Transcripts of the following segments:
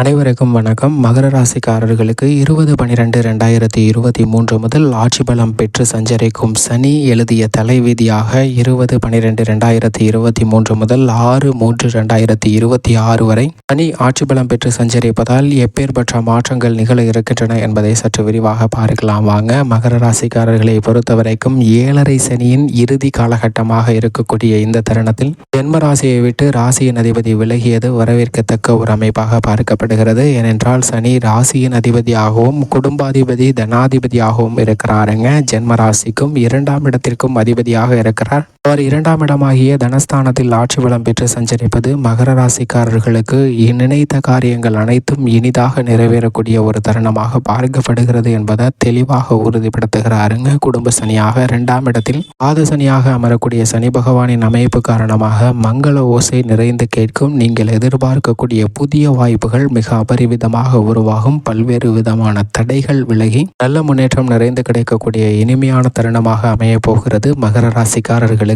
அனைவருக்கும் வணக்கம். மகர ராசிக்காரர்களுக்கு இருபது பனிரெண்டு ரெண்டாயிரத்தி இருபத்தி மூன்று முதல் ஆட்சி பலம் பெற்று சஞ்சரிக்கும் சனி எழுதிய தலைவிதியாக இருபது பனிரெண்டு ரெண்டாயிரத்தி இருபத்தி மூன்று முதல் ஆறு மூன்று ரெண்டாயிரத்தி இருபத்தி ஆறு வரை சனி ஆட்சி பலம் பெற்று சஞ்சரிப்பதால் எப்பேற்பட்ட மாற்றங்கள் நிகழ இருக்கின்றன என்பதை சற்று விரிவாக பார்க்கலாம். வாங்க மகர ராசிக்காரர்களை பொறுத்தவரைக்கும் ஏழரை சனியின் இறுதி காலகட்டமாக இருக்கக்கூடிய இந்த தருணத்தில் ஜென்ம ராசியை விட்டு ராசியின் அதிபதி விலகியது வரவேற்கத்தக்க ஒரு அமைப்பாக பார்க்க சொல்லப்படுகிறது ஏனென்றால் சனி ராசியின் அதிபதியாகவும் குடும்பாதிபதி தனாதிபதியாகவும் இருக்கிறாருங்க. ஜென்ம ராசிக்கும் இரண்டாம் இடத்திற்கும் அதிபதியாக இருக்கிறார். அவர் இரண்டாம் இடமாகிய தனஸ்தானத்தில் ஆட்சி வளம் பெற்று சஞ்சரிப்பது மகர ராசிக்காரர்களுக்கு நினைத்த காரியங்கள் அனைத்தும் இனிதாக நிறைவேறக்கூடிய ஒரு தருணமாக பார்க்கப்படுகிறது என்பதை தெளிவாக உறுதிப்படுத்துகிறாருங்க. குடும்ப சனியாக இரண்டாம் இடத்தில் பாத சனியாக அமரக்கூடிய சனி பகவானின் அமைப்பு காரணமாக மங்கள ஓசை நிறைந்து கேட்கும். நீங்கள் எதிர்பார்க்கக்கூடிய புதிய வாய்ப்புகள் மிக அபரிவிதமாக உருவாகும். பல்வேறு விதமான தடைகள் விலகி நல்ல முன்னேற்றம் நிறைந்து கிடைக்கக்கூடிய இனிமையான தருணமாக அமையப் போகிறது மகர ராசிக்காரர்களுக்கு.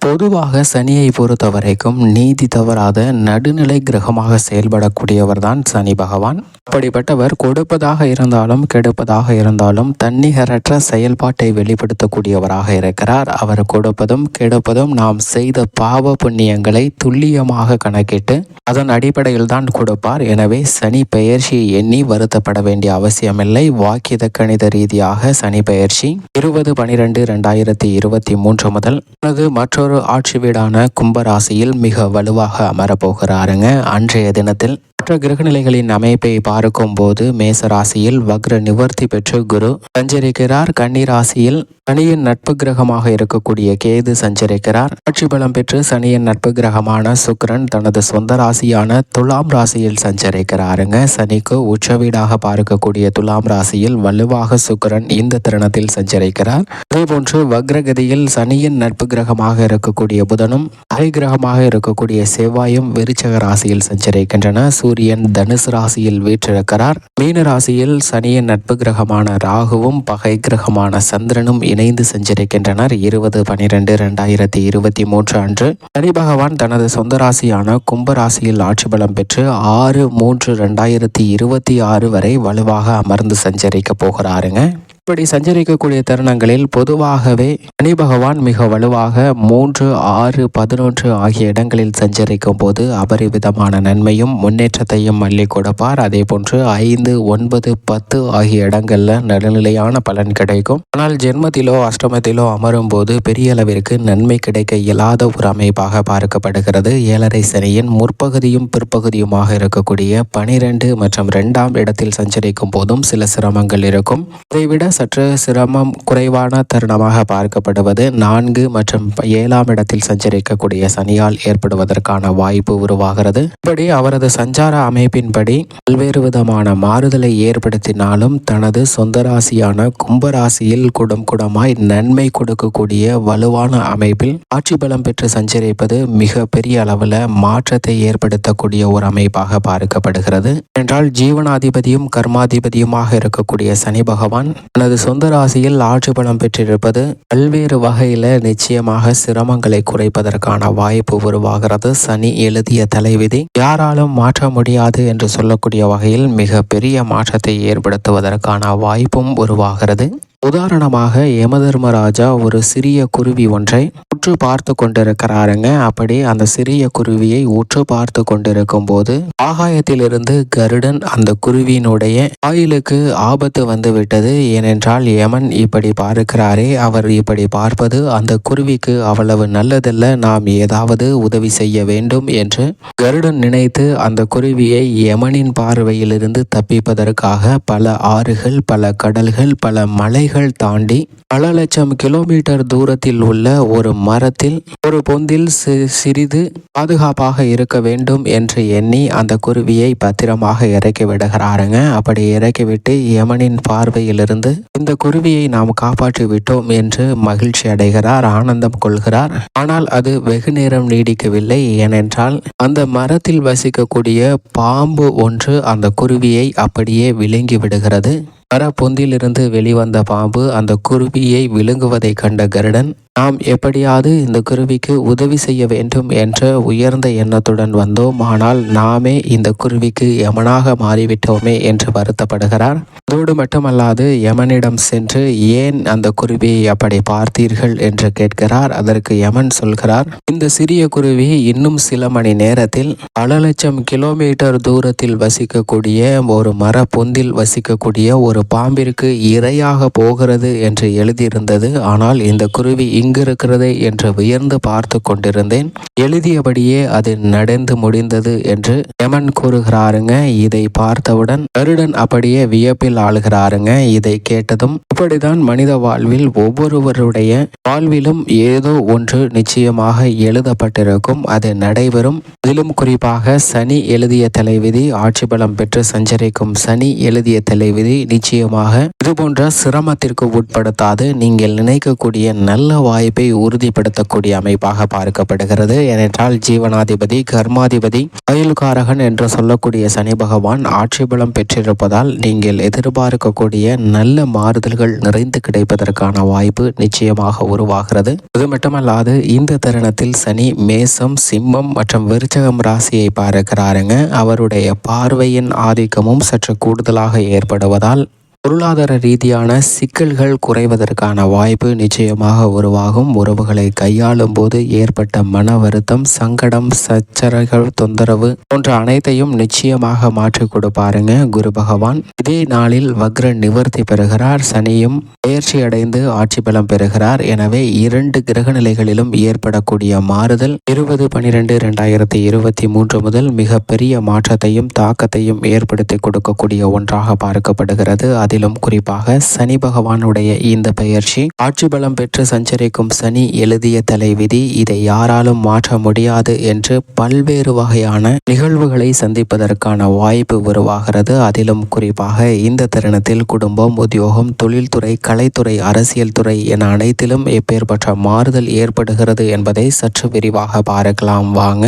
பொதுவாக சனியை பொறுத்த வரைக்கும் நீதி தவறாத நடுநிலை கிரகமாக செயல்படக்கூடியவர் தான் சனி பகவான். அப்படிப்பட்டவர் கொடுப்பதாக இருந்தாலும் கெடுப்பதாக இருந்தாலும் தன்னிகரற்ற செயல்பாட்டை வெளிப்படுத்தக்கூடியவராக இருக்கிறார். அவர் கொடுப்பதும் கெடுப்பதும் நாம் செய்த பாவ புண்ணியங்களை துல்லியமாக கணக்கிட்டு அதன் அடிப்படையில் தான் கொடுப்பார். எனவே சனி பெயர்ச்சியை எண்ணி வருத்தப்பட வேண்டிய அவசியமில்லை. வாக்கியத கணித ரீதியாக சனி பெயர்ச்சி இருபது பனிரெண்டு இரண்டாயிரத்தி இருபத்தி மூன்று முதல் தனது மற்றொரு ஆட்சி வீடான கும்பராசியில் மிக வலுவாக அமரப்போகிறாருங்க அன்றைய தினத்தில் மற்ற கிரகநிலைகளின் அமைப்பை பார்க்கும் போது மேச ராசியில் வக்ர நிவர்த்தி பெற்று குரு சஞ்சரிக்கிறார். கன்னி ராசியில் சனியின் நட்பு கிரகமாக இருக்கக்கூடிய கேது சஞ்சரிக்கிறார். ஆட்சி பலம் பெற்று சனியின் நட்பு கிரகமான சுக்ரன் தனது சொந்த ராசியான துலாம் ராசியில் சஞ்சரிக்கிறாருங்க. சனிக்கு உச்ச வீடாக பார்க்கக்கூடிய துலாம் ராசியில் வலுவாக சுக்ரன் இந்த தருணத்தில் சஞ்சரிக்கிறார். அதேபோன்று வக்ரகதியில் சனியின் நட்பு கிரகமாக இருக்கக்கூடிய புதனும் அரை கிரகமாக இருக்கக்கூடிய செவ்வாயும் விருச்சக ராசியில் சஞ்சரிக்கின்றன. சூரியன் தனுசு ராசியில் பெற்றிருக்கிறார் மீன ராசியில் சனியின் நட்பு கிரகமான ராகுவும் பகை கிரகமான சந்திரனும் இணைந்து சஞ்சரிக்கின்றனர். இருபது பனிரெண்டு இரண்டாயிரத்தி இருபத்தி மூன்று அன்று சனி பகவான் தனது சொந்த ராசியான கும்ப ராசியில் ஆட்சி பலம் பெற்று ஆறு மூன்று இரண்டாயிரத்தி இருபத்தி ஆறு வரை வலுவாக அமர்ந்து சஞ்சரிக்க போகிறாருங்க. இப்படி சஞ்சரிக்கக்கூடிய தருணங்களில் பொதுவாகவே சனி பகவான் மிக வலுவாக மூன்று ஆறு பதினொன்று ஆகிய இடங்களில் சஞ்சரிக்கும் போது அபரிவிதமான நன்மையும் முன்னேற்றத்தையும் அள்ளி கொடுப்பார். அதே போன்று ஐந்து ஒன்பது பத்து ஆகிய இடங்கள்ல நடுநிலையான பலன் கிடைக்கும். ஆனால் ஜென்மத்திலோ அஷ்டமத்திலோ அமரும் போது பெரிய அளவிற்கு நன்மை கிடைக்க இயலாத ஒரு அமைப்பாக பார்க்கப்படுகிறது. ஏழரை சனியின் முற்பகுதியும் பிற்பகுதியுமாக இருக்கக்கூடிய பனிரெண்டு மற்றும் இரண்டாம் இடத்தில் சஞ்சரிக்கும் போதும் சில சிரமங்கள் இருக்கும். இதைவிட சற்று சிரமம் குறைவான தருணமாக பார்க்கப்படுவது நான்கு மற்றும் ஏழாம் இடத்தில் சஞ்சரிக்கக்கூடிய சனியால் ஏற்படுவதற்கான வாய்ப்பு உருவாகிறது. இப்படி அவரது சஞ்சார அமைப்பின்படி பல்வேறு விதமான மாறுதலை ஏற்படுத்தினாலும் தனது சொந்த ராசியான கும்பராசியில் குடம் குடமாய் நன்மை கொடுக்கக்கூடிய வலுவான அமைப்பில் ஆட்சி பலம் பெற்று சஞ்சரிப்பது மிக பெரிய அளவில் மாற்றத்தை ஏற்படுத்தக்கூடிய ஒரு அமைப்பாக பார்க்கப்படுகிறது. என்றால் ஜீவனாதிபதியும் கர்மாதிபதியுமாக இருக்கக்கூடிய சனி பகவான் தனது சொந்த ராசியில் ஆட்சி பலம் பெற்றிருப்பது பல்வேறு வகையில் நிச்சயமாக சிரமங்களை குறைப்பதற்கான வாய்ப்பு உருவாகிறது. சனி எழுதிய தலைவிதி யாராலும் மாற்ற முடியாது என்று சொல்லக்கூடிய வகையில் மிக பெரிய மாற்றத்தை ஏற்படுத்துவதற்கான வாய்ப்பும் உருவாகிறது. உதாரணமாக யமதர்மராஜா ஒரு சிறிய குருவி ஒன்றை உற்று பார்த்து கொண்டிருக்கிறாருங்க. அப்படி அந்த சிறிய குருவியை உற்று பார்த்து கொண்டிருக்கும் போது ஆகாயத்திலிருந்து கருடன் அந்த குருவியினுடைய ஆயிலுக்கு ஆபத்து வந்து விட்டது ஏனென்றால் யமன் இப்படி பார்க்கிறாரே அவர் இப்படி பார்ப்பது அந்த குருவிக்கு அவ்வளவு நல்லதல்ல. நாம் ஏதாவது உதவி செய்ய வேண்டும் என்று கருடன் நினைத்து அந்த குருவியை யமனின் பார்வையிலிருந்து தப்பிப்பதற்காக பல ஆறுகள் பல கடல்கள் பல மலைகள் தாண்டி பல லட்சம் கிலோமீட்டர் தூரத்தில் உள்ள ஒரு மரத்தில் ஒரு பொந்தில் சிறிது பாதுகாப்பாக இருக்க வேண்டும் என்று எண்ணி அந்த குருவியை பத்திரமாக இறக்கி விடுகிறாருங்க. அப்படி இறக்கிவிட்டு யமனின் பார்வையிலிருந்து இந்த குருவியை நாம் காப்பாற்றி விட்டோம் என்று மகிழ்ச்சி அடைகிறார் ஆனந்தம் கொள்கிறார். ஆனால் அது வெகு நேரம் நீடிக்கவில்லை. ஏனென்றால் அந்த மரத்தில் வசிக்கக்கூடிய பாம்பு ஒன்று அந்த குருவியை அப்படியே விழுங்கி விடுகிறது. மரப்பொந்திலிருந்து வெளிவந்த பாம்பு அந்த குருவியை விழுங்குவதை கண்ட கருடன் நாம் எப்படியாவது இந்த குருவிக்கு உதவி செய்ய வேண்டும் என்ற உயர்ந்த எண்ணத்துடன் வந்தோம். ஆனால் நாமே இந்த குருவிக்கு யமனாக மாறிவிட்டோமே என்று வருத்தப்படுகிறார். அதோடு மட்டுமல்லாது யமனிடம் சென்று ஏன் அந்த குருவியை அப்படி பார்த்தீர்கள் என்று கேட்கிறார். அதற்கு யமன் சொல்கிறார் இந்த சிறிய குருவி இன்னும் சில மணி நேரத்தில் பல லட்சம் கிலோமீட்டர் தூரத்தில் வசிக்கக்கூடிய ஒரு மர பொந்தில் வசிக்கக்கூடிய ஒரு பாம்பிற்கு இரையாக போகிறது என்று எழுதியிருந்தது. ஆனால் இந்த குருவி இங்கிருக்கிறதே என்று வியந்து பார்த்து கொண்டிருந்தேன். எழுதியபடியே அது நடந்து முடிந்தது என்று யமன் கூறுகிறாருங்க. இதை பார்த்தவுடன் கருடன் அப்படியே வியப்பில் ஆளுகிறாருங்க. இதை கேட்டதும் இப்படிதான் மனித வாழ்வில் ஒவ்வொருவருடைய வாழ்விலும் ஏதோ ஒன்று நிச்சயமாக எழுதப்பட்டிருக்கும். அது நடைபெறும். அதிலும் குறிப்பாக சனி எழுதிய தலைவிதி ஆட்சி பலம் பெற்று சஞ்சரிக்கும் சனி எழுதிய தலைவிதி நிச்சயமாக இதுபோன்ற சிரமத்திற்கு உட்படுத்தாது. நீங்கள் நினைக்கக்கூடிய நல்ல வாய்ப்பை உறுதிப்படுத்தக்கூடிய அமைப்பாக பார்க்கப்படுகிறது. ஏனென்றால் ஜீவனாதிபதி கர்மாதிபதி அயல்காரகன் என்று சொல்லக்கூடிய சனி பகவான் ஆட்சி பலம் பெற்றிருப்பதால் நீங்கள் எதிர்பார்க்கக்கூடிய நல்ல மாறுதல்கள் நிறைந்து கிடைப்பதற்கான வாய்ப்பு நிச்சயமாக உருவாகிறது. அது மட்டுமல்லாது இந்த தருணத்தில் சனி மேசம் சிம்மம் மற்றும் விருச்சகம் ராசியை பார்க்கிறாருங்க. அவருடைய பார்வையின் ஆதிக்கமும் சற்று கூடுதலாக ஏற்படுவதால் பொருளாதார ரீதியான சிக்கல்கள் குறைவதற்கான வாய்ப்பு நிச்சயமாக உருவாகும். உறவுகளை கையாளும் போது ஏற்பட்ட மன வருத்தம் சங்கடம் சச்சரகள் தொந்தரவு போன்ற அனைத்தையும் நிச்சயமாக மாற்றி கொடுப்பாருங்க குரு பகவான். இதே நாளில் வக்ர நிவர்த்தி பெறுகிறார். சனியும் பயிற்சி அடைந்து ஆட்சி பலம் பெறுகிறார். எனவே இரண்டு கிரக நிலைகளிலும் ஏற்படக்கூடிய மாறுதல் இருபது பனிரெண்டு இரண்டாயிரத்தி இருபத்தி மூன்று முதல் மிகப்பெரிய மாற்றத்தையும் தாக்கத்தையும் ஏற்படுத்தி கொடுக்கக்கூடிய ஒன்றாக பார்க்கப்படுகிறது. அதிலும் குறிப்பாக சனி பகவானுடைய இந்த பெயர்ச்சி ஆட்சி பலம் பெற்று சஞ்சரிக்கும் சனி எழுதிய தலைவிதி இதை யாராலும் மாற்ற முடியாது என்று பல்வேறு வகையான நிகழ்வுகளை சந்திப்பதற்கான வாய்ப்பு உருவாகிறது. அதிலும் குறிப்பாக இந்த தருணத்தில் குடும்பம் உத்தியோகம் தொழில்துறை கலைத்துறை அரசியல் துறை என அனைத்திலும் எப்பேற்பட்ட மாறுதல் ஏற்படுகிறது என்பதை சற்று விரிவாக பார்க்கலாம். வாங்க.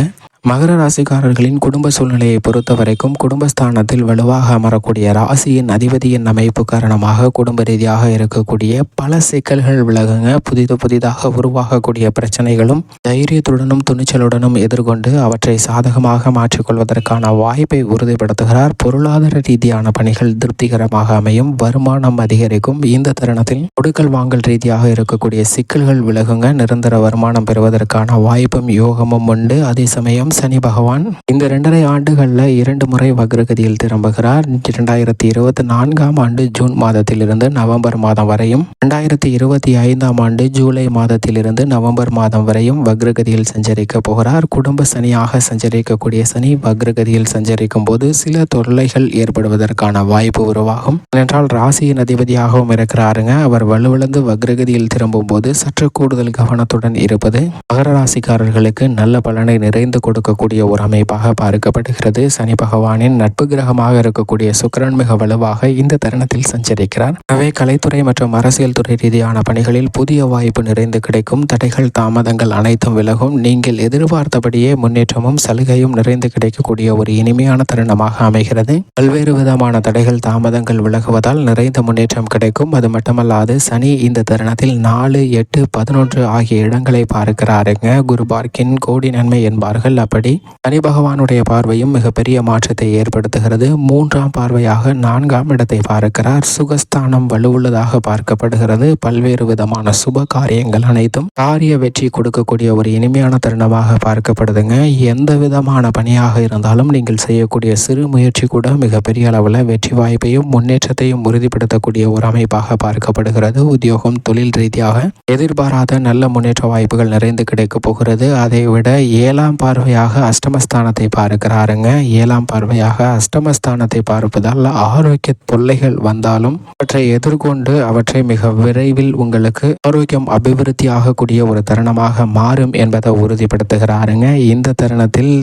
மகர ராசிக்காரர்களின் குடும்ப சூழ்நிலையை பொறுத்த வரைக்கும் குடும்பஸ்தானத்தில் வலுவாக அமரக்கூடிய ராசியின் அதிபதியின் அமைப்பு காரணமாக குடும்ப ரீதியாக இருக்கக்கூடிய பல சிக்கல்கள் விலகுங்க. புதிது புதிதாக உருவாகக்கூடிய பிரச்சனைகளும் தைரியத்துடனும் துணிச்சலுடனும் எதிர்கொண்டு அவற்றை சாதகமாக மாற்றிக்கொள்வதற்கான வாய்ப்பை உறுதிப்படுத்துகிறார். பொருளாதார ரீதியான பணிகள் திருப்திகரமாக அமையும். வருமானம் அதிகரிக்கும். இந்த தருணத்தில் கொடுக்கல் வாங்கல் ரீதியாக இருக்கக்கூடிய சிக்கல்கள் விலகுங்க. நிரந்தர வருமானம் பெறுவதற்கான வாய்ப்பும் யோகமும் உண்டு. அதே சமயம் சனி பகவான் இந்த இரண்டரை ஆண்டுகளில் இரண்டு முறை வக்ரகதியில் திரும்புகிறார். இரண்டாயிரத்தி இருபத்தி நான்காம் ஆண்டு ஜூன் மாதத்திலிருந்து நவம்பர் மாதம் வரையும் இரண்டாயிரத்தி இருபத்தி ஐந்தாம் ஆண்டு ஜூலை மாதத்திலிருந்து நவம்பர் மாதம் வரையும் வக்ரகதியில் சஞ்சரிக்க போகிறார். குடும்ப சனியாக சஞ்சரிக்கக்கூடிய சனி வக்ரகதியில் சஞ்சரிக்கும் போது சில தொல்லைகள் ஏற்படுவதற்கான வாய்ப்பு உருவாகும். ஏனென்றால் ராசியின் அதிபதியாகவும் இருக்கிறாருங்க. அவர் வலுவிழந்து வக்ரகதியில் திரும்பும் போது சற்று கூடுதல் கவனத்துடன் இருப்பது மகர ராசிக்காரர்களுக்கு நல்ல பலனை நிறைந்து கொடுக்கும். இருக்கக்கூடிய ஒரு அமைப்பாக பார்க்கப்படுகிறது. சனி பகவானின் நட்பு கிரகமாக இருக்கக்கூடிய சுக்கரன் மிக வலுவாக இந்த தருணத்தில் சஞ்சரிக்கிறார். எனவே கலைத்துறை மற்றும் அரசியல் துறை ரீதியான பணிகளில் புதிய வாய்ப்பு நிறைந்து கிடைக்கும். தடைகள் தாமதங்கள் அனைத்தும் விலகும். நீங்கள் எதிர்பார்த்தபடியே முன்னேற்றமும் சலுகையும் நிறைந்து கிடைக்கக்கூடிய ஒரு இனிமையான தருணமாக அமைகிறது. பல்வேறு விதமான தடைகள் தாமதங்கள் விலகுவதால் நிறைந்த முன்னேற்றம் கிடைக்கும். அது மட்டுமல்லாது சனி இந்த தருணத்தில் நாலு எட்டு பதினொன்று ஆகிய இடங்களை பார்க்கிறாருங்க. குரு பார்க்கின் கோடி நன்மை என்பார்கள். அப்படி சனி பகவானுடைய பார்வையும் மிகப்பெரிய மாற்றத்தை ஏற்படுத்துகிறது. மூன்றாம் பார்வையாக நான்காம் இடத்தை பார்க்கிறார். சுகஸ்தானம் வலுவுள்ளதாக பார்க்கப்படுகிறது. பல்வேறு விதமான சுப காரியங்கள் அனைத்தும் காரிய வெற்றி கொடுக்கக்கூடிய ஒரு இனிமையான தருணமாக பார்க்கப்படுதுங்க. எந்த விதமான பணியாக இருந்தாலும் நீங்கள் செய்யக்கூடிய சிறு முயற்சி கூட மிகப்பெரிய அளவில் வெற்றி வாய்ப்பையும் முன்னேற்றத்தையும் உறுதிப்படுத்தக்கூடிய ஒரு அமைப்பாக பார்க்கப்படுகிறது. உத்தியோகம் தொழில் ரீதியாக எதிர்பாராத நல்ல முன்னேற்ற வாய்ப்புகள் நிறைந்து கிடைக்கப் போகிறது. அதை விட ஏழாம் பார்வையாக பார்வையாக அஷ்டமஸ்தானத்தை பார்க்கிறாருங்க. ஏழாம் பார்வையாக அஷ்டமஸ்தானத்தை பார்ப்பதால் ஆரோக்கிய தொல்லைகள் வந்தாலும் அவற்றை எதிர்கொண்டு அவற்றை மிக விரைவில் உங்களுக்கு ஆரோக்கியம் அபிவிருத்தி ஆகக்கூடிய ஒரு தருணமாக மாறும் என்பதை உறுதிப்படுத்துகிறாருங்க. இந்த தருணத்தில்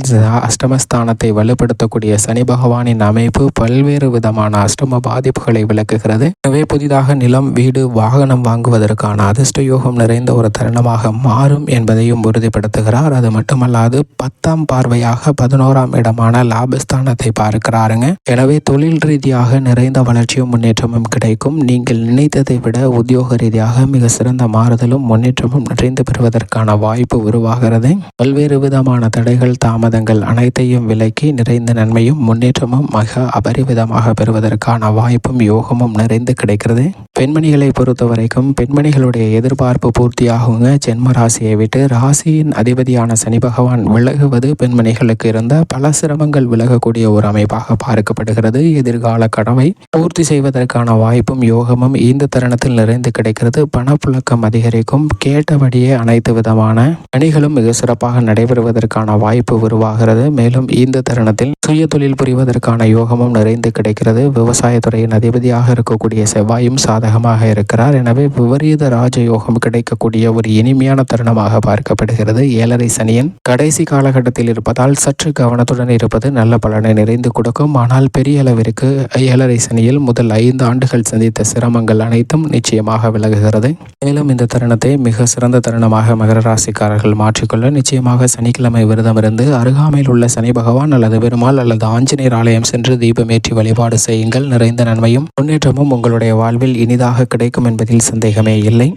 அஷ்டமஸ்தானத்தை வலுப்படுத்தக்கூடிய சனி பகவானின் அமைப்பு பல்வேறு விதமான அஷ்டம பாதிப்புகளை விளக்குகிறது. எனவே புதிதாக நிலம் வீடு வாகனம் வாங்குவதற்கான அதிர்ஷ்ட யோகம் நிறைந்த ஒரு தருணமாக மாறும் என்பதையும் உறுதிப்படுத்துகிறார். அது மட்டுமல்லாது பத்து பத்தாம் பார்வையாக பதினோராம் இடமான லாபஸ்தானத்தை பார்க்கிறாருங்க. எனவே தொழில் ரீதியாக நிறைந்த வளர்ச்சியும் முன்னேற்றமும் கிடைக்கும். நீங்கள் நினைத்ததை விட உத்தியோக ரீதியாக மிக சிறந்த மாறுதலும் முன்னேற்றமும் நிறைந்து பெறுவதற்கான வாய்ப்பு உருவாகிறது. பல்வேறு விதமான தடைகள் தாமதங்கள் அனைத்தையும் விலக்கி நிறைந்த நன்மையும் முன்னேற்றமும் மிக அபரிவிதமாக பெறுவதற்கான வாய்ப்பும் யோகமும் நிறைந்து கிடைக்கிறது. பெண்மணிகளை பொறுத்த வரைக்கும் பெண்மணிகளுடைய எதிர்பார்ப்பு பூர்த்தியாகுங்க. ஜென்ம ராசியை விட்டு ராசியின் அதிபதியான சனி பகவான் விலகுவது பெண்மணிகளுக்கு இருந்த பல சிரமங்கள் விலகக்கூடிய ஒரு அமைப்பாக பார்க்கப்படுகிறது. எதிர்கால கடமை பூர்த்தி செய்வதற்கான வாய்ப்பும் யோகமும் இந்த தருணத்தில் நிறைந்து கிடைக்கிறது. பணப்புழக்கம் அதிகரிக்கும். கேட்டபடியே அனைத்து விதமான பணிகளும் மிக சிறப்பாக நடைபெறுவதற்கான வாய்ப்பு உருவாகிறது. மேலும் இந்த தருணத்தில் சுய தொழில் புரிவதற்கான யோகமும் நிறைந்து கிடைக்கிறது. விவசாயத்துறையின் அதிபதியாக இருக்கக்கூடிய செவ்வாயும் சாதகமாக இருக்கிறார். எனவே விபரீத ராஜயோகம் கிடைக்கக்கூடிய ஒரு இனிமையான தருணமாக பார்க்கப்படுகிறது. ஏழரை சனியன் கடைசி காலகட்ட காலகட்டத்தில் இருப்பதால் சற்று கவனத்துடன் இருப்பது நல்ல பலனை நிறைந்து கொடுக்கும். ஆனால் பெரிய அளவிற்கு ஏழரை சனியில் முதல் ஐந்து ஆண்டுகள் சந்தித்த சிரமங்கள் அனைத்தும் நிச்சயமாக விலகுகிறது. மேலும் இந்த தருணத்தை மிக சிறந்த தருணமாக மகர ராசிக்காரர்கள் மாற்றிக்கொள்ள நிச்சயமாக சனிக்கிழமை விரதம் இருந்து அருகாமையில் உள்ள சனி பகவான் அல்லது பெருமாள் அல்லது ஆஞ்சநேயர் ஆலயம் சென்று தீபமேற்றி வழிபாடு செய்யுங்கள். நிறைந்த நன்மையும் முன்னேற்றமும் உங்களுடைய வாழ்வில் இனிதாக கிடைக்கும் என்பதில் சந்தேகமே இல்லை.